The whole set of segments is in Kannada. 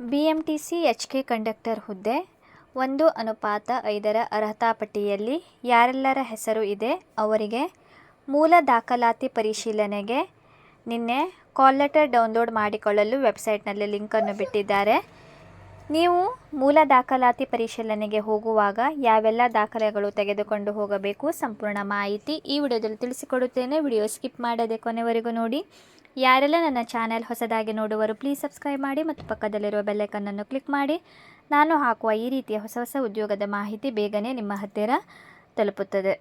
B M T C H K conductor ಹುದ್ದೆ, ಒಂದು ಅನುಪಾತ ಐದರ ಅರ್ಹತಾ ಪಟ್ಟಿಯಲ್ಲಿ ಯಾರೆಲ್ಲರ ಹೆಸರು ಇದೆ ಅವರಿಗೆ ಮೂಲ ದಾಖಲಾತಿ ಪರಿಶೀಲನೆಗೆ ನಿನ್ನೆ ಕಾಲ್ ಲೆಟರ್ ಡೌನ್ಲೋಡ್ ಮಾಡಿಕೊಳ್ಳಲು ವೆಬ್ಸೈಟ್ನಲ್ಲಿ ಲಿಂಕನ್ನು ಬಿಟ್ಟಿದ್ದಾರೆ. ನೀವು ಮೂಲ ದಾಖಲಾತಿ ಪರಿಶೀಲನೆಗೆ ಹೋಗುವಾಗ ಯಾವೆಲ್ಲ ದಾಖಲೆಗಳು ತೆಗೆದುಕೊಂಡು ಹೋಗಬೇಕು ಸಂಪೂರ್ಣ ಮಾಹಿತಿ ಈ ವಿಡಿಯೋದಲ್ಲಿ ತಿಳಿಸಿಕೊಡುತ್ತೇನೆ. ವಿಡಿಯೋ ಸ್ಕಿಪ್ ಮಾಡದೆ ಕೊನೆವರೆಗೂ ನೋಡಿ. ಯಾರೆಲ್ಲ ನನ್ನ ಚಾನೆಲ್ ಹೊಸದಾಗಿ ನೋಡುವರು ಪ್ಲೀಸ್ ಸಬ್ಸ್ಕ್ರೈಬ್ ಮಾಡಿ ಮತ್ತು ಪಕ್ಕದಲ್ಲಿರುವ ಬೆಲ್ಲೈಕನ್ನನ್ನು ಕ್ಲಿಕ್ ಮಾಡಿ. ನಾನು ಹಾಕುವ ಈ ರೀತಿಯ ಹೊಸ ಹೊಸ ಉದ್ಯೋಗದ ಮಾಹಿತಿ ಬೇಗನೆ ನಿಮ್ಮ ಹತ್ತಿರ ತಲುಪುತ್ತದೆ.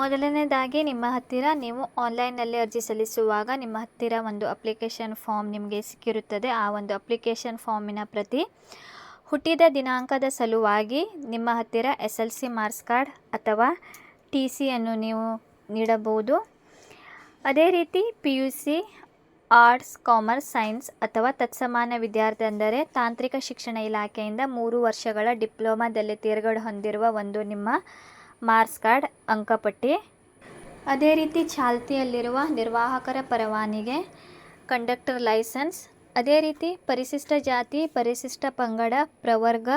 ಮೊದಲನೇದಾಗಿ, ನಿಮ್ಮ ಹತ್ತಿರ ನೀವು ಆನ್ಲೈನ್ನಲ್ಲಿ ಅರ್ಜಿ ಸಲ್ಲಿಸುವಾಗ ನಿಮ್ಮ ಹತ್ತಿರ ಒಂದು ಅಪ್ಲಿಕೇಶನ್ ಫಾರ್ಮ್ ನಿಮಗೆ ಸಿಕ್ಕಿರುತ್ತದೆ. ಆ ಒಂದು ಅಪ್ಲಿಕೇಶನ್ ಫಾರ್ಮಿನ ಪ್ರತಿ ಹುಟ್ಟಿದ ದಿನಾಂಕದ ಸಲುವಾಗಿ ನಿಮ್ಮ ಹತ್ತಿರ S L C marks card ಅಥವಾ ಟಿ ಸಿಯನ್ನು ನೀವು ನೀಡಬಹುದು. ಅದೇ ರೀತಿ P U C arts commerce science ಅಥವಾ ತತ್ಸಮಾನ ವಿದ್ಯಾರ್ಥಿ ಅಂದರೆ ತಾಂತ್ರಿಕ ಶಿಕ್ಷಣ ಇಲಾಖೆಯಿಂದ ಮೂರು ವರ್ಷಗಳ ಡಿಪ್ಲೊಮಾದಲ್ಲಿ ತೇರ್ಗಡೆ ಹೊಂದಿರುವ ಒಂದು ನಿಮ್ಮ ಮಾರ್ಕ್ಸ್ ಕಾರ್ಡ್ ಅಂಕಪಟ್ಟಿ. ಅದೇ ರೀತಿ ಚಾಲ್ತಿಯಲ್ಲಿರುವ ನಿರ್ವಾಹಕರ ಪರವಾನಿಗೆ ಕಂಡಕ್ಟರ್ ಲೈಸೆನ್ಸ್. ಅದೇ ರೀತಿ ಪರಿಶಿಷ್ಟ ಜಾತಿ, ಪರಿಶಿಷ್ಟ ಪಂಗಡ, ಪ್ರವರ್ಗ,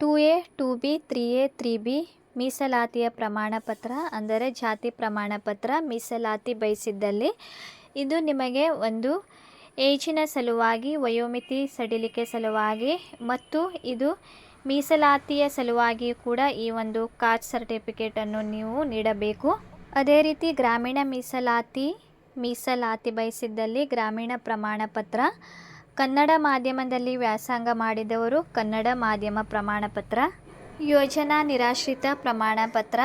two A, two B, three A, three B ಮೀಸಲಾತಿಯ ಪ್ರಮಾಣ ಪತ್ರ ಅಂದರೆ ಜಾತಿ ಪ್ರಮಾಣಪತ್ರ ಮೀಸಲಾತಿ ಬಯಸಿದ್ದಲ್ಲಿ ಇದು ನಿಮಗೆ ಒಂದು ಏಜಿನ ಸಲುವಾಗಿ, ವಯೋಮಿತಿ ಸಡಿಲಿಕೆ ಸಲುವಾಗಿ ಮತ್ತು ಇದು ಮೀಸಲಾತಿಯ ಸಲುವಾಗಿ ಕೂಡ ಈ ಒಂದು ಕಾಸ್ಟ್ ಸರ್ಟಿಫಿಕೇಟನ್ನು ನೀವು ನೀಡಬೇಕು. ಅದೇ ರೀತಿ ಗ್ರಾಮೀಣ ಮೀಸಲಾತಿ ಮೀಸಲಾತಿ ಬಯಸಿದ್ದಲ್ಲಿ ಗ್ರಾಮೀಣ ಪ್ರಮಾಣ ಪತ್ರ ಕನ್ನಡ ಮಾಧ್ಯಮದಲ್ಲಿ ವ್ಯಾಸಂಗ ಮಾಡಿದವರು ಕನ್ನಡ ಮಾಧ್ಯಮ ಪ್ರಮಾಣ ಪತ್ರ ಯೋಜನಾ ನಿರಾಶ್ರಿತ ಪ್ರಮಾಣ ಪತ್ರ,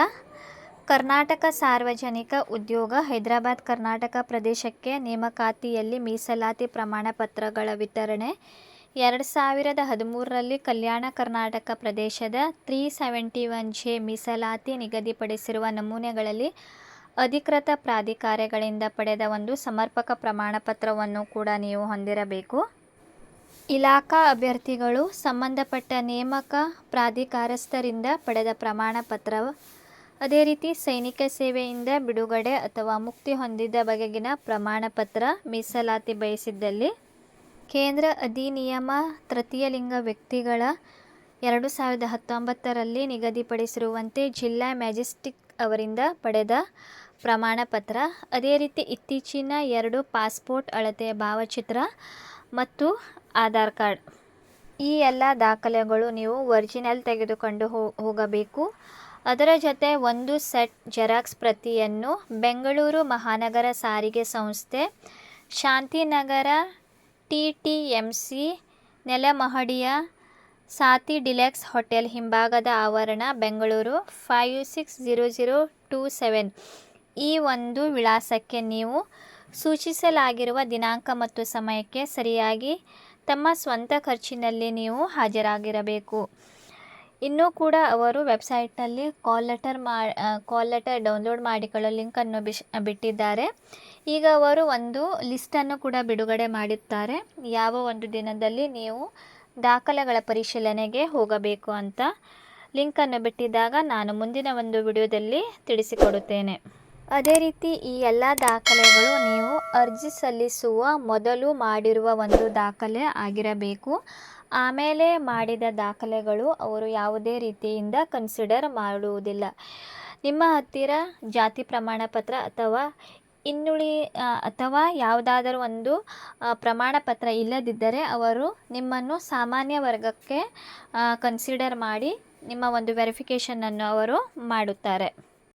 ಕರ್ನಾಟಕ ಸಾರ್ವಜನಿಕ ಉದ್ಯೋಗ, ಹೈದರಾಬಾದ್, ಕರ್ನಾಟಕ ಪ್ರದೇಶಕ್ಕೆ ನೇಮಕಾತಿಯಲ್ಲಿ ಮೀಸಲಾತಿ ಪ್ರಮಾಣ ಪತ್ರಗಳ ವಿತರಣೆ, ಎರಡು ಸಾವಿರದ ಹದಿಮೂರರಲ್ಲಿ ಕಲ್ಯಾಣ ಕರ್ನಾಟಕ ಪ್ರದೇಶದ ತ್ರೀ ಸೆವೆಂಟಿ ಒನ್ ಜೆ ಮೀಸಲಾತಿ ನಿಗದಿಪಡಿಸಿರುವ ನಮೂನೆಗಳಲ್ಲಿ ಅಧಿಕೃತ ಪ್ರಾಧಿಕಾರಗಳಿಂದ ಪಡೆದ ಒಂದು ಸಮರ್ಪಕ ಪ್ರಮಾಣಪತ್ರವನ್ನು ಕೂಡ ನೀವು ಹೊಂದಿರಬೇಕು. ಇಲಾಖಾ ಅಭ್ಯರ್ಥಿಗಳು ಸಂಬಂಧಪಟ್ಟ ನೇಮಕ ಪ್ರಾಧಿಕಾರಸ್ಥರಿಂದ ಪಡೆದ ಪ್ರಮಾಣ ಪತ್ರ ಅದೇ ರೀತಿ ಸೈನಿಕ ಸೇವೆಯಿಂದ ಬಿಡುಗಡೆ ಅಥವಾ ಮುಕ್ತಿ ಹೊಂದಿದ ಬಗೆಗಿನ ಪ್ರಮಾಣ ಪತ್ರ ಮೀಸಲಾತಿ ಬಯಸಿದ್ದಲ್ಲಿ ಕೇಂದ್ರ ಅಧಿನಿಯಮ ತೃತೀಯ ಲಿಂಗ ವ್ಯಕ್ತಿಗಳ ಎರಡು ಸಾವಿರದ ಹತ್ತೊಂಬತ್ತರಲ್ಲಿ ನಿಗದಿಪಡಿಸಿರುವಂತೆ ಜಿಲ್ಲಾ ಮ್ಯಾಜಿಸ್ಟಿಕ್ ಅವರಿಂದ ಪಡೆದ ಪ್ರಮಾಣ ಪತ್ರ. ಅದೇ ರೀತಿ ಇತ್ತೀಚಿನ ಎರಡು ಪಾಸ್ಪೋರ್ಟ್ ಅಳತೆಯ ಭಾವಚಿತ್ರ ಮತ್ತು ಆಧಾರ್ ಕಾರ್ಡ್. ಈ ಎಲ್ಲ ದಾಖಲೆಗಳು ನೀವು ಒರಿಜಿನಲ್ ತೆಗೆದುಕೊಂಡು ಹೋಗಬೇಕು. ಅದರ ಜೊತೆ ಒಂದು ಸೆಟ್ ಜೆರಾಕ್ಸ್ ಪ್ರತಿಯನ್ನು ಬೆಂಗಳೂರು ಮಹಾನಗರ ಸಾರಿಗೆ ಸಂಸ್ಥೆ, Shantinagar T T M C, ನೆಲಮಹಡಿಯ ಸಾತಿ ಡಿಲೆಕ್ಸ್ ಹೋಟೆಲ್ ಹಿಂಭಾಗದ ಆವರಣ Bengaluru five six zero zero two seven. ಈ ಒಂದು ವಿಳಾಸಕ್ಕೆ ನೀವು ಸೂಚಿಸಲಾಗಿರುವ ದಿನಾಂಕ ಮತ್ತು ಸಮಯಕ್ಕೆ ಸರಿಯಾಗಿ ತಮ್ಮ ಸ್ವಂತ ಖರ್ಚಿನಲ್ಲಿ ನೀವು ಹಾಜರಾಗಿರಬೇಕು. ಇನ್ನೂ ಕೂಡ ಅವರು ವೆಬ್ಸೈಟ್ನಲ್ಲಿ ಕಾಲ್ ಲೆಟರ್ ಮಾ ಕಾಲ್ ಲೆಟರ್ ಡೌನ್ಲೋಡ್ ಮಾಡಿಕೊಳ್ಳೋ ಲಿಂಕನ್ನು ಬಿಶ್, ಬಿಟ್ಟಿದ್ದಾರೆ. ಈಗ ಅವರು ಒಂದು ಲಿಸ್ಟನ್ನು ಕೂಡ ಬಿಡುಗಡೆ ಮಾಡುತ್ತಾರೆ ಯಾವ ಒಂದು ದಿನದಲ್ಲಿ ನೀವು ದಾಖಲೆಗಳ ಪರಿಶೀಲನೆಗೆ ಹೋಗಬೇಕು ಅಂತ ಲಿಂಕನ್ನು ಬಿಟ್ಟಿದ್ದಾಗ ನಾನು ಮುಂದಿನ ಒಂದು ವಿಡಿಯೋದಲ್ಲಿ ತಿಳಿಸಿಕೊಡುತ್ತೇನೆ. ಅದೇ ರೀತಿ ಈ ಎಲ್ಲ ದಾಖಲೆಗಳು ನೀವು ಅರ್ಜಿ ಸಲ್ಲಿಸುವ ಮೊದಲು ಮಾಡಿರುವ ಒಂದು ದಾಖಲೆ ಆಗಿರಬೇಕು. ಆಮೇಲೆ ಮಾಡಿದ ದಾಖಲೆಗಳು ಅವರು ಯಾವುದೇ ರೀತಿಯಿಂದ ಕನ್ಸಿಡರ್ ಮಾಡುವುದಿಲ್ಲ. ನಿಮ್ಮ ಹತ್ತಿರ ಜಾತಿ ಪ್ರಮಾಣ ಪತ್ರ ಅಥವಾ ಇನ್ನುಳಿ ಅಥವಾ ಯಾವುದಾದರೂ ಒಂದು ಪ್ರಮಾಣ ಪತ್ರ ಇಲ್ಲದಿದ್ದರೆ ಅವರು ನಿಮ್ಮನ್ನು ಸಾಮಾನ್ಯ ವರ್ಗಕ್ಕೆ ಕನ್ಸಿಡರ್ ಮಾಡಿ ನಿಮ್ಮ ಒಂದು ವೆರಿಫಿಕೇಷನನ್ನು ಅವರು ಮಾಡುತ್ತಾರೆ.